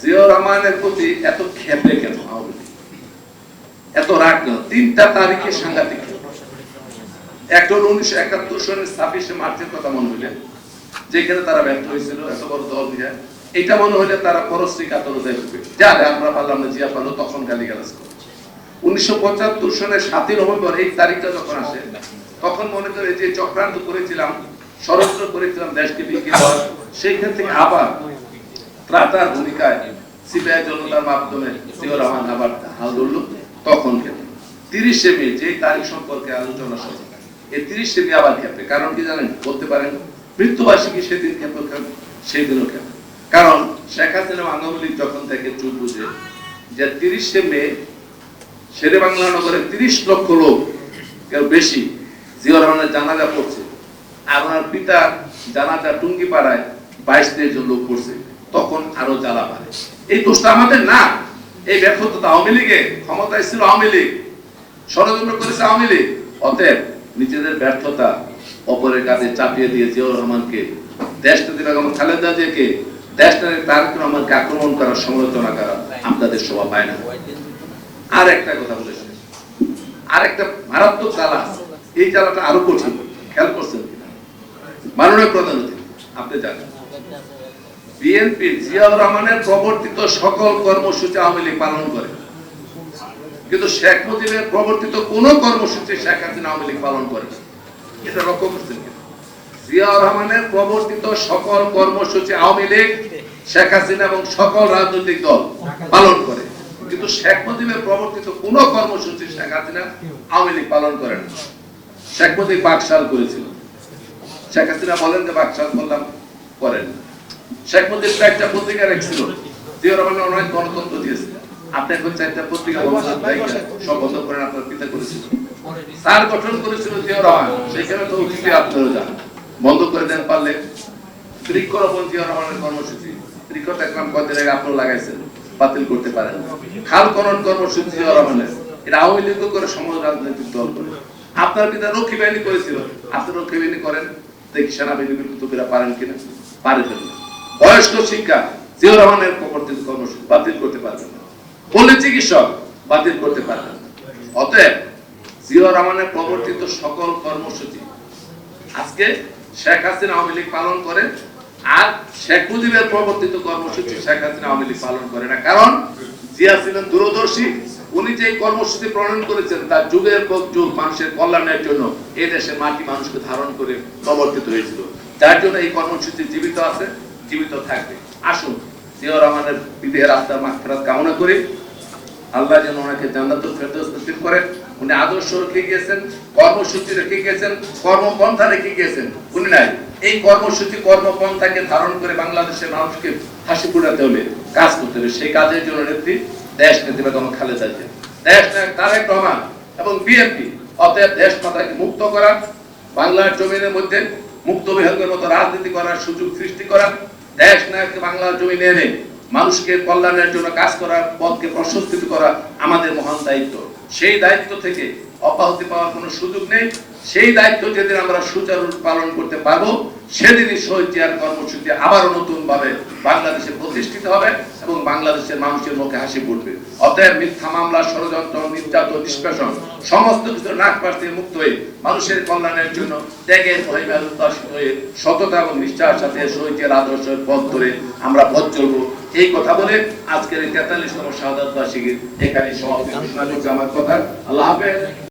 জিয়াউর রহমানের প্রতি এত খেপে কেন? এত রাগ কেন? তিনটা তারিখে সাংঘাতিক উনিশশো একাত্তর সনের ছাব্বিশে মার্চের কথা মনে হইলেন যেখানে তারা ব্যর্থ হয়েছিল, এত বড় দল এটা মনে তারা যা আমরা পারলাম না, জিয়া পারল, তখন উনিশশো পঁচাত্তর সনের সাতই নভেম্বর, এই তারিখটা যখন আসে, তখন মনে করে যে চক্রান্ত করেছিলাম, ষড়যন্ত্র করেছিলাম দেশকে বিক্রি দেওয়ার সেইখান থেকে আবার ত্রাতার ভূমিকায় সিপিআই জনতার মাধ্যমে রহমান আবার হাল ধরল, তখন তিরিশে মে যে তারিখ সম্পর্কে আলোচনা এই তিরিশে মে আবার খেপে কারণ কি জানেন? বলতে পারেন, মৃত্যুবার্ষিকী সেদিন খেপে সেই দিনও খেপে কারণ শেখ হাসিনা যখন থেকে চুপ বুঝে যে তিরিশে মে শেরে বাংলা নগরে তিরিশ লক্ষ লোক, কেউ বেশি, জিয়াউর রহমানের জানাজা পড়ছে। আর ওনার পিতা জানাজা টুঙ্গি পাড়ায় বাইশ তেইশ জন লোক পড়ছে। তখন আরও জ্বালা পারে এই দোষটা আমাদের না। এই ব্যর্থতা আওয়ামী লীগে ক্ষমতায় ছিল আওয়ামী লীগ, ষড়যন্ত্র করেছে আওয়ামী লীগ। অতএব নিজেদের ব্যর্থতা অপরের কাছে চাপিয়ে দিয়ে জিয়াউর রহমানকে দেশটাতে বেগম খালেদা জিয়াকে দেশটাতে তারেক রহমানকে আক্রমণ করার সমালোচনা করা আপনাদের শোভা পায় না। আর একটা কথা বলেছে আর একটা মারাত্মক জ্বালা এই জ্বালাটা আরও কঠিন। খেয়াল করছেন কিনা? মাননীয় প্রধান অতিথি, আপনি জানেন। বিএনপি জিয়াউর রহমানের প্রবর্তিত সকল কর্মসূচি আওয়ামী লীগ পালন করে। কিন্তু শেখ মুজিবের প্রবর্তিত কোন কর্মসূচি শেখ হাসিনা আওয়ামী লীগ পালন করে এটা লক্ষ্য করছেন জিয়াউর রহমানের প্রবর্তিত সকল কর্মসূচি আওয়ামী লীগ শেখ হাসিনা এবং সকল রাজনৈতিক দল পালন করে। কিন্তু শেখ মুজিবের প্রবর্তিত কোন কর্মসূচি শেখ হাসিনা আওয়ামী লীগ পালন করে না। শেখ মুজিব বাকশাল করেছিল। শেখ হাসিনা বলেন যে বাকশাল করলাম, করেন না। শেখ মুজিব চারটা পত্রিকা রেখেছিল। রহমান অনেক গণতন্ত্র দিয়েছিল আপনি এখন চারটা পত্রিকা সব বন্ধ করেন আপনার পিতা করেছিল। স্যার গঠন করেছিল জিয়াউর রহমান সেখানে তো অতিথি আপনারা যান। বন্ধ করে দেন পারলে। বৃক্ষরোপণ জিয়াউর রহমানের কর্মসূচি। বৃক্ষ কদিন আগে আপনারা লাগাইছেন বাতিল করতে পারেন। খাল খনন কর্মসূচি জিয়াউর রহমানের। এটা আওয়ামী লীগ করে সমাজ রাজনৈতিক দল করে। আপনার পিতা রক্ষী বাহিনী করেছিল। আপনি রক্ষী বাহিনী করেন দেখি সেনাবাহিনীর কুতুবেরা পারেন কিনা? পারেন না বয়স্ক শিক্ষা জিয়াউর রহমানের প্রবর্তিত কর্মসূচি বাতিল করতে পারবেন না। পল্লী চিকিৎসক বাতিল করতে পারবেন অতএব জিয়াউর রহমানের প্রবর্তিত সকল কর্মসূচি আজকে শেখ হাসিনা আওয়ামী লীগ পালন করে আর শেখ মুজিবের প্রবর্তিত কর্মসূচি শেখ হাসিনা আওয়ামী লীগ পালন করে না। কারণ জিয়া ছিলেন দূরদর্শী। উনি যে কর্মসূচি প্রণয়ন করেছেন, তার যুগের পর যুগ মানুষের কল্যাণের জন্য এই দেশে মাটি মানুষকে ধারণ করে প্রবর্তিত হয়েছিল। যার জন্য এই কর্মসূচি জীবিত আছে। জীবিত থাকবে। আসুন, জিয়াউর রহমানের বিদেহের আত্মার মাগফিরাত কামনা করি। আল্লাহ যেন ওনাকে জান্নাতুল ফেরদৌস নসিব করেন। উনি আদর্শ রেখে গিয়েছেন, কর্মসূচি রেখে গিয়েছেন, কর্মপন্থা রেখে গিয়েছেন। উনি নাই। এই কর্মসূচি, কর্মপন্থাকে ধারণ করে বাংলাদেশের মানুষকে হাসি ফুটাতে হলে কাজ করতে হবে সেই কাজের জন্য নেত্রী দেশ নেত্রী বেগম খালেদা জিয়া। দেশ নায়ক তারেক রহমান এবং বিএনপি। অতএব দেশ মাতাকে মুক্ত করা, বাংলার জমিনের মধ্যে মুক্ত বিভাগের মতো রাজনীতি করার সুযোগ সৃষ্টি করা দেশ নায়ককে বাংলার জমি এনে মানুষকে কল্যাণের জন্য কাজ করার পথকে প্রশস্তিত করা আমাদের মহান দায়িত্ব। সেই দায়িত্ব থেকে অব্যাহতি পাওয়ার কোনো সুযোগ নেই। সেই দায়িত্ব যেদিন আমরা সুচারু পালন করতে পারব সেদিনই শহীদ জিয়ার কর্মসূচি আবারও নতুন ভাবে বাংলাদেশে প্রতিষ্ঠিত হবে এবং বাংলাদেশের মানুষের মুখে হাসি ফুটবে। অতএব মিথ্যা মামলা, ষড়যন্ত্র, নির্যাতন, নিষ্পেষণ, সমস্ত কিছু নাক পাশ থেকে মুক্ত হয়ে মানুষের কল্যাণের জন্য ত্যাগের মহিমা উদ্দাসিত হয়ে সততা এবং নিষ্ঠার সাথে শহীদ জিয়ার আদর্শের পথ ধরে আমরা পথ চলবো। এই কথা বলে আজকের এই তেতাল্লিশতম শাহাদ এখানে সমাপ্তি। আমার কথা। আল্লাহ হাফেজ।